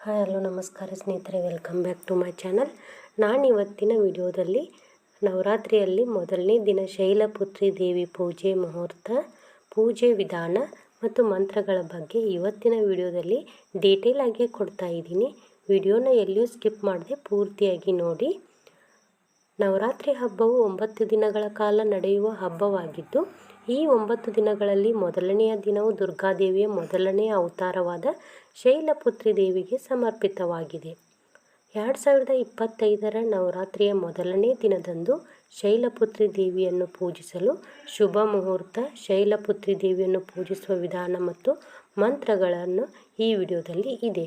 Hi, hello, ನಮಸ್ಕಾರ ಸ್ನೇಹಿತರೆ, welcome back to my channel. ನಾನು ಇವತ್ತಿನ ವಿಡಿಯೋದಲ್ಲಿ ನವರಾತ್ರಿಯಲ್ಲಿ ಮೊದಲನೇ ದಿನ ಶೈಲಪುತ್ರಿ ದೇವಿ ಪೂಜೆ ಮುಹೂರ್ತ, ಪೂಜೆ ವಿಧಾನ ಮತ್ತು ಮಂತ್ರಗಳ ಬಗ್ಗೆ ಇವತ್ತಿನ ವಿಡಿಯೋದಲ್ಲಿ ಡೀಟೇಲ್ ಆಗಿ ಕೊಡ್ತಾ ಇದ್ದೀನಿ. ವಿಡಿಯೋನ ಎಲ್ಲಿಯೂ ಸ್ಕಿಪ್ ಮಾಡದೆ ಪೂರ್ತಿಯಾಗಿ ನೋಡಿ. ನವರಾತ್ರಿ ಹಬ್ಬವು ಒಂಬತ್ತು ದಿನಗಳ ಕಾಲ ನಡೆಯುವ ಹಬ್ಬವಾಗಿದ್ದು ಈ ಒಂಬತ್ತು ದಿನಗಳಲ್ಲಿ ಮೊದಲನೆಯ ದಿನವು ದುರ್ಗಾದೇವಿಯ ಮೊದಲನೆಯ ಅವತಾರವಾದ ಶೈಲಪುತ್ರಿ ದೇವಿಗೆ ಸಮರ್ಪಿತವಾಗಿದೆ. ಎರಡು ಸಾವಿರದ ಇಪ್ಪತ್ತೈದರ ನವರಾತ್ರಿಯ ಮೊದಲನೇ ದಿನದಂದು ಶೈಲಪುತ್ರಿ ದೇವಿಯನ್ನು ಪೂಜಿಸಲು ಶುಭ ಮುಹೂರ್ತ ಶೈಲಪುತ್ರಿ ದೇವಿಯನ್ನು ಪೂಜಿಸುವ ವಿಧಾನ ಮತ್ತು ಮಂತ್ರಗಳನ್ನು ಈ ವಿಡಿಯೋದಲ್ಲಿ ಇದೆ.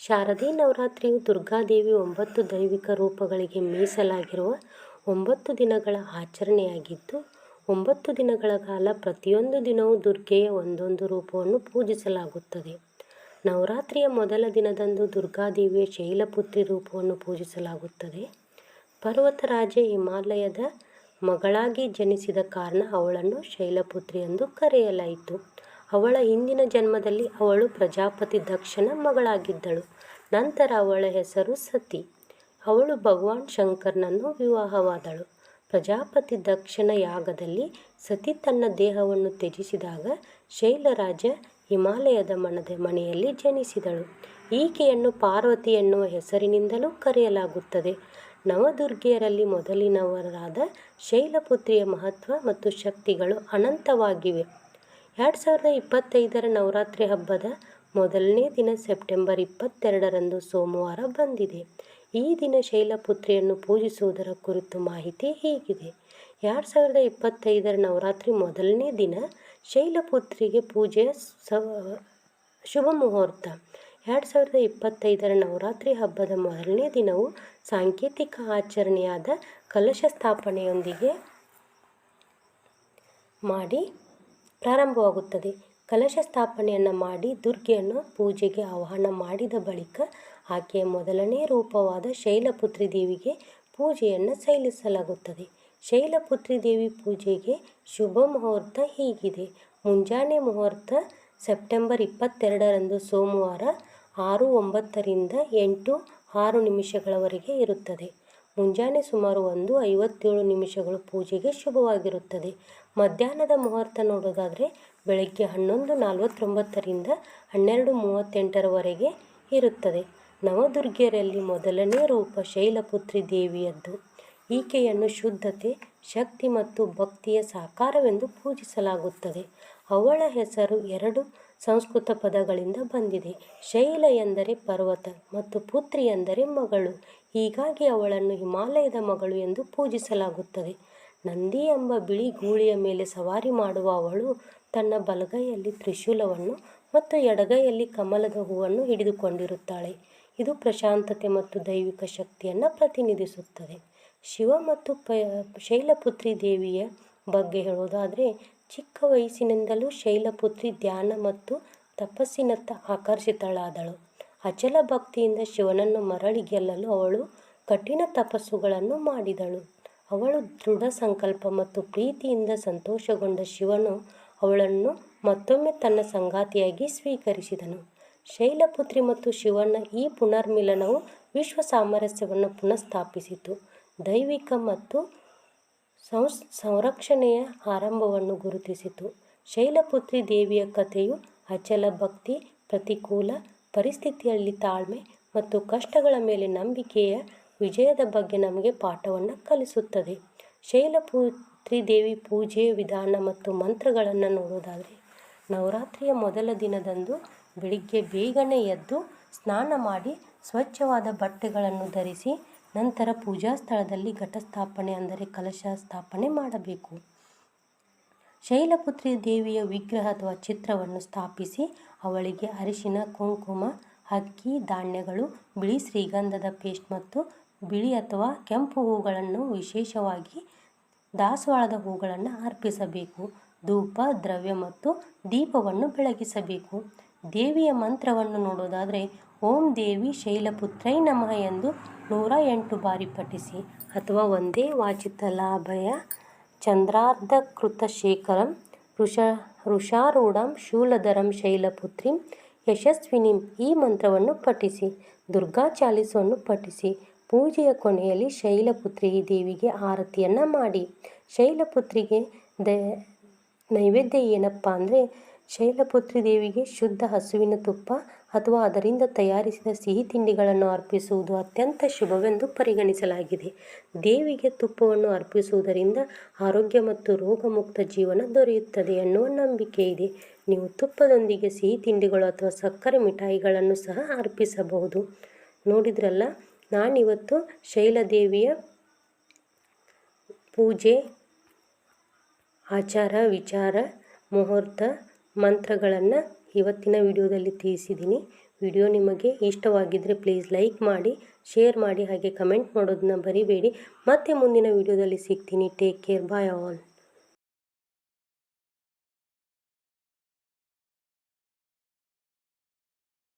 ಶಾರದೀ ನವರಾತ್ರಿಯು ದುರ್ಗಾದೇವಿ ಒಂಬತ್ತು ದೈವಿಕ ರೂಪಗಳಿಗೆ ಮೀಸಲಾಗಿರುವ ಒಂಬತ್ತು ದಿನಗಳ ಆಚರಣೆಯಾಗಿದ್ದು ಒಂಬತ್ತು ದಿನಗಳ ಕಾಲ ಪ್ರತಿಯೊಂದು ದಿನವೂ ದುರ್ಗೆಯ ಒಂದೊಂದು ರೂಪವನ್ನು ಪೂಜಿಸಲಾಗುತ್ತದೆ. ನವರಾತ್ರಿಯ ಮೊದಲ ದಿನದಂದು ದುರ್ಗಾದೇವಿಯ ಶೈಲಪುತ್ರಿ ರೂಪವನ್ನು ಪೂಜಿಸಲಾಗುತ್ತದೆ. ಪರ್ವತರಾಜೆ ಹಿಮಾಲಯದ ಮಗಳಾಗಿ ಜನಿಸಿದ ಕಾರಣ ಅವಳನ್ನು ಶೈಲಪುತ್ರಿ ಎಂದು ಕರೆಯಲಾಯಿತು. ಅವಳ ಹಿಂದಿನ ಜನ್ಮದಲ್ಲಿ ಅವಳು ಪ್ರಜಾಪತಿ ದಕ್ಷನ ಮಗಳಾಗಿದ್ದಳು. ನಂತರ ಅವಳ ಹೆಸರು ಸತಿ. ಅವಳು ಭಗವಾನ್ ಶಂಕರನನ್ನು ವಿವಾಹವಾದಳು. ಪ್ರಜಾಪತಿ ದಕ್ಷಿಣ ಯಾಗದಲ್ಲಿ ಸತಿ ತನ್ನ ದೇಹವನ್ನು ತ್ಯಜಿಸಿದಾಗ ಶೈಲರಾಜ ಹಿಮಾಲಯದ ಮನದ ಮನೆಯಲ್ಲಿ ಜನಿಸಿದಳು. ಈಕೆಯನ್ನು ಪಾರ್ವತಿ ಎನ್ನುವ ಹೆಸರಿನಿಂದಲೂ ಕರೆಯಲಾಗುತ್ತದೆ. ನವದುರ್ಗೆಯರಲ್ಲಿ ಮೊದಲಿನವರಾದ ಶೈಲಪುತ್ರಿಯ ಮಹತ್ವ ಮತ್ತು ಶಕ್ತಿಗಳು ಅನಂತವಾಗಿವೆ. ಎರಡು ಸಾವಿರದ ಇಪ್ಪತ್ತೈದರ ನವರಾತ್ರಿ ಹಬ್ಬದ ಮೊದಲನೇ ದಿನ ಸೆಪ್ಟೆಂಬರ್ ಇಪ್ಪತ್ತೆರಡರಂದು ಸೋಮವಾರ ಬಂದಿದೆ. ಈ ದಿನ ಶೈಲಪುತ್ರಿಯನ್ನು ಪೂಜಿಸುವುದರ ಕುರಿತು ಮಾಹಿತಿ ಹೀಗಿದೆ. ಎರಡು ಸಾವಿರದ ಇಪ್ಪತ್ತೈದರ ನವರಾತ್ರಿ ಮೊದಲನೇ ದಿನ ಶೈಲಪುತ್ರಿಗೆ ಪೂಜೆಯ ಸವ, ಶುಭ ಮುಹೂರ್ತ. ಎರಡು ಸಾವಿರದ ಇಪ್ಪತ್ತೈದರ ನವರಾತ್ರಿ ಹಬ್ಬದ ಮೊದಲನೇ ದಿನವು ಸಾಂಕೇತಿಕ ಆಚರಣೆಯಾದ ಕಲಶ ಸ್ಥಾಪನೆಯೊಂದಿಗೆ ಮಾಡಿ ಪ್ರಾರಂಭವಾಗುತ್ತದೆ. ಕಲಶ ಸ್ಥಾಪನೆಯನ್ನು ಮಾಡಿ ದುರ್ಗೆಯನ್ನು ಪೂಜೆಗೆ ಆಹ್ವಾನ ಮಾಡಿದ ಬಳಿಕ ಆಕೆಯ ಮೊದಲನೇ ರೂಪವಾದ ಶೈಲಪುತ್ರಿ ದೇವಿಗೆ ಪೂಜೆಯನ್ನು ಸಲ್ಲಿಸಲಾಗುತ್ತದೆ. ಶೈಲಪುತ್ರಿ ದೇವಿ ಪೂಜೆಗೆ ಶುಭ ಮುಹೂರ್ತ ಹೀಗಿದೆ. ಮುಂಜಾನೆ ಮುಹೂರ್ತ ಸೆಪ್ಟೆಂಬರ್ ಇಪ್ಪತ್ತೆರಡರಂದು ಸೋಮವಾರ ಆರು ಒಂಬತ್ತರಿಂದ ಎಂಟು ಆರು ನಿಮಿಷಗಳವರೆಗೆ ಇರುತ್ತದೆ. ಮುಂಜಾನೆ ಸುಮಾರು ಒಂದು ಐವತ್ತೇಳು ನಿಮಿಷಗಳು ಪೂಜೆಗೆ ಶುಭವಾಗಿರುತ್ತದೆ. ಮಧ್ಯಾಹ್ನದ ಮುಹೂರ್ತ ನೋಡೋದಾದರೆ ಬೆಳಗ್ಗೆ ಹನ್ನೊಂದು ನಲವತ್ತೊಂಬತ್ತರಿಂದ ಹನ್ನೆರಡು ಮೂವತ್ತೆಂಟರವರೆಗೆ ಇರುತ್ತದೆ. ನವದುರ್ಗಿಯರಲ್ಲಿ ಮೊದಲನೇ ರೂಪ ಶೈಲಪುತ್ರಿ ದೇವಿಯದ್ದು. ಈಕೆಯನ್ನು ಶುದ್ಧತೆ, ಶಕ್ತಿ ಮತ್ತು ಭಕ್ತಿಯ ಸಾಕಾರವೆಂದು ಪೂಜಿಸಲಾಗುತ್ತದೆ. ಅವಳ ಹೆಸರು ಎರಡು ಸಂಸ್ಕೃತ ಪದಗಳಿಂದ ಬಂದಿದೆ. ಶೈಲ ಎಂದರೆ ಪರ್ವತ ಮತ್ತು ಪುತ್ರಿ ಎಂದರೆ ಮಗಳು. ಹೀಗಾಗಿ ಅವಳನ್ನು ಹಿಮಾಲಯದ ಮಗಳು ಎಂದು ಪೂಜಿಸಲಾಗುತ್ತದೆ. ನಂದಿ ಎಂಬ ಬಿಳಿ ಗೂಳಿಯ ಮೇಲೆ ಸವಾರಿ ಮಾಡುವ ಅವಳು ತನ್ನ ಬಲಗೈಯಲ್ಲಿ ತ್ರಿಶೂಲವನ್ನು ಮತ್ತು ಎಡಗೈಯಲ್ಲಿ ಕಮಲದ ಹೂವನ್ನು ಹಿಡಿದುಕೊಂಡಿರುತ್ತಾಳೆ. ಇದು ಪ್ರಶಾಂತತೆ ಮತ್ತು ದೈವಿಕ ಶಕ್ತಿಯನ್ನು ಪ್ರತಿನಿಧಿಸುತ್ತದೆ. ಶಿವ ಮತ್ತು ಪ, ಶೈಲಪುತ್ರಿ ದೇವಿಯ ಬಗ್ಗೆ ಹೇಳೋದಾದರೆ ಚಿಕ್ಕ ವಯಸ್ಸಿನಿಂದಲೂ ಶೈಲಪುತ್ರಿ ಧ್ಯಾನ ಮತ್ತು ತಪಸ್ಸಿನತ್ತ ಆಕರ್ಷಿತಳಾದಳು. ಅಚಲ ಭಕ್ತಿಯಿಂದ ಶಿವನನ್ನು ಮರಳಿ ಗೆಲ್ಲಲು ಅವಳು ಕಠಿಣ ತಪಸ್ಸುಗಳನ್ನು ಮಾಡಿದಳು. ಅವಳು ದೃಢ ಸಂಕಲ್ಪ ಮತ್ತು ಪ್ರೀತಿಯಿಂದ ಸಂತೋಷಗೊಂಡ ಶಿವನು ಅವಳನ್ನು ಮತ್ತೊಮ್ಮೆ ತನ್ನ ಸಂಗಾತಿಯಾಗಿ ಸ್ವೀಕರಿಸಿದನು. ಶೈಲಪುತ್ರಿ ಮತ್ತು ಶಿವನ ಈ ಪುನರ್ಮಿಲನವು ವಿಶ್ವ ಸಾಮರಸ್ಯವನ್ನು ಪುನಃಸ್ಥಾಪಿಸಿತು. ದೈವಿಕ ಮತ್ತು ಸಂಸ್, ಸಂರಕ್ಷಣೆಯ ಆರಂಭವನ್ನು ಗುರುತಿಸಿತು. ಶೈಲಪುತ್ರಿ ದೇವಿಯ ಕಥೆಯು ಅಚಲ ಭಕ್ತಿ, ಪ್ರತಿಕೂಲ, ಪರಿಸ್ಥಿತಿಯಲ್ಲಿ ತಾಳ್ಮೆ ಮತ್ತು ಕಷ್ಟಗಳ ಮೇಲೆ ನಂಬಿಕೆಯ ವಿಜಯದ ಬಗ್ಗೆ ನಮಗೆ ಪಾಠವನ್ನು ಕಲಿಸುತ್ತದೆ. ಶೈಲಪುತ್ರಿ ದೇವಿ ಪೂಜೆಯ ವಿಧಾನ ಮತ್ತು ಮಂತ್ರಗಳನ್ನು ನೋಡೋದಾದರೆ, ನವರಾತ್ರಿಯ ಮೊದಲ ದಿನದಂದು ಬೆಳಿಗ್ಗೆ ಬೇಗನೆ ಎದ್ದು ಸ್ನಾನ ಮಾಡಿ ಸ್ವಚ್ಛವಾದ ಬಟ್ಟೆಗಳನ್ನು ಧರಿಸಿ ನಂತರ ಪೂಜಾ ಸ್ಥಳದಲ್ಲಿ ಘಟಸ್ಥಾಪನೆ ಅಂದರೆ ಕಲಶ ಸ್ಥಾಪನೆ ಮಾಡಬೇಕು. ಶೈಲಪುತ್ರಿ ದೇವಿಯ ವಿಗ್ರಹ ಅಥವಾ ಚಿತ್ರವನ್ನು ಸ್ಥಾಪಿಸಿ ಅವಳಿಗೆ ಅರಿಶಿನ, ಕುಂಕುಮ, ಅಕ್ಕಿ, ಧಾನ್ಯಗಳು, ಬಿಳಿ ಶ್ರೀಗಂಧದ ಪೇಸ್ಟ್ ಮತ್ತು ಬಿಳಿ ಅಥವಾ ಕೆಂಪು ಹೂಗಳನ್ನು ವಿಶೇಷವಾಗಿ ದಾಸವಾಳದ ಹೂಗಳನ್ನು ಅರ್ಪಿಸಬೇಕು. ಧೂಪ, ದ್ರವ್ಯ ಮತ್ತು ದೀಪವನ್ನು ಬೆಳಗಿಸಬೇಕು. ದೇವಿಯ ಮಂತ್ರವನ್ನು ನೋಡೋದಾದರೆ ಓಂ ದೇವಿ ಶೈಲಪುತ್ರೈ ನಮಃ ಎಂದು ನೂರ ಎಂಟು ಬಾರಿ ಪಠಿಸಿ. ಅಥವಾ ಒಂದೇ ವಾಚಿತಲಾಭಯ ಚಂದ್ರಾರ್ಧ ಶೇಖರಂ ಋಷ ಋಷಾರೂಢಂ ಶೂಲಧರಂ ಶೈಲಪುತ್ರಿಂ ಯಶಸ್ವಿನಿಂ ಈ ಮಂತ್ರವನ್ನು ಪಠಿಸಿ. ದುರ್ಗಾ ಚಾಲಿಸುವನ್ನು ಪಠಿಸಿ. ಪೂಜೆಯ ಕೊನೆಯಲ್ಲಿ ಶೈಲಪುತ್ರಿ ದೇವಿಗೆ ಆರತಿಯನ್ನು ಮಾಡಿ. ಶೈಲಪುತ್ರಿಗೆ ದ ನೈವೇದ್ಯ ಏನಪ್ಪ ಅಂದರೆ ಶೈಲಪುತ್ರಿ ದೇವಿಗೆ ಶುದ್ಧ ಹಸುವಿನ ತುಪ್ಪ ಅಥವಾ ಅದರಿಂದ ತಯಾರಿಸಿದ ಸಿಹಿ ತಿಂಡಿಗಳನ್ನು ಅರ್ಪಿಸುವುದು ಅತ್ಯಂತ ಶುಭವೆಂದು ಪರಿಗಣಿಸಲಾಗಿದೆ. ದೇವಿಗೆ ತುಪ್ಪವನ್ನು ಅರ್ಪಿಸುವುದರಿಂದ ಆರೋಗ್ಯ ಮತ್ತು ರೋಗಮುಕ್ತ ಜೀವನ ದೊರೆಯುತ್ತದೆ ಎನ್ನುವ ನಂಬಿಕೆ ಇದೆ. ನೀವು ತುಪ್ಪದೊಂದಿಗೆ ಸಿಹಿ ತಿಂಡಿಗಳು ಅಥವಾ ಸಕ್ಕರೆ ಮಿಠಾಯಿಗಳನ್ನು ಸಹ ಅರ್ಪಿಸಬಹುದು. ನೋಡಿದ್ರಲ್ಲ, ನಾನಿವತ್ತು ಶೈಲದೇವಿಯ ಪೂಜೆ, ಆಚಾರ, ವಿಚಾರ, ಮುಹೂರ್ತ ಮಂತ್ರಗಳನ್ನು ಇವತ್ತಿನ ವಿಡಿಯೋದಲ್ಲಿ ತಿಳಿಸಿದ್ದೀನಿ. ವಿಡಿಯೋ ನಿಮಗೆ ಇಷ್ಟವಾಗಿದ್ದರೆ ಪ್ಲೀಸ್ ಲೈಕ್ ಮಾಡಿ ಶೇರ್ ಮಾಡಿ, ಹಾಗೆ ಕಮೆಂಟ್ ಮಾಡೋದನ್ನ ಬರಿಬೇಡಿ ಮತ್ತೆ ಮುಂದಿನ ವಿಡಿಯೋದಲ್ಲಿ ಸಿಗ್ತೀನಿ. Take care bye all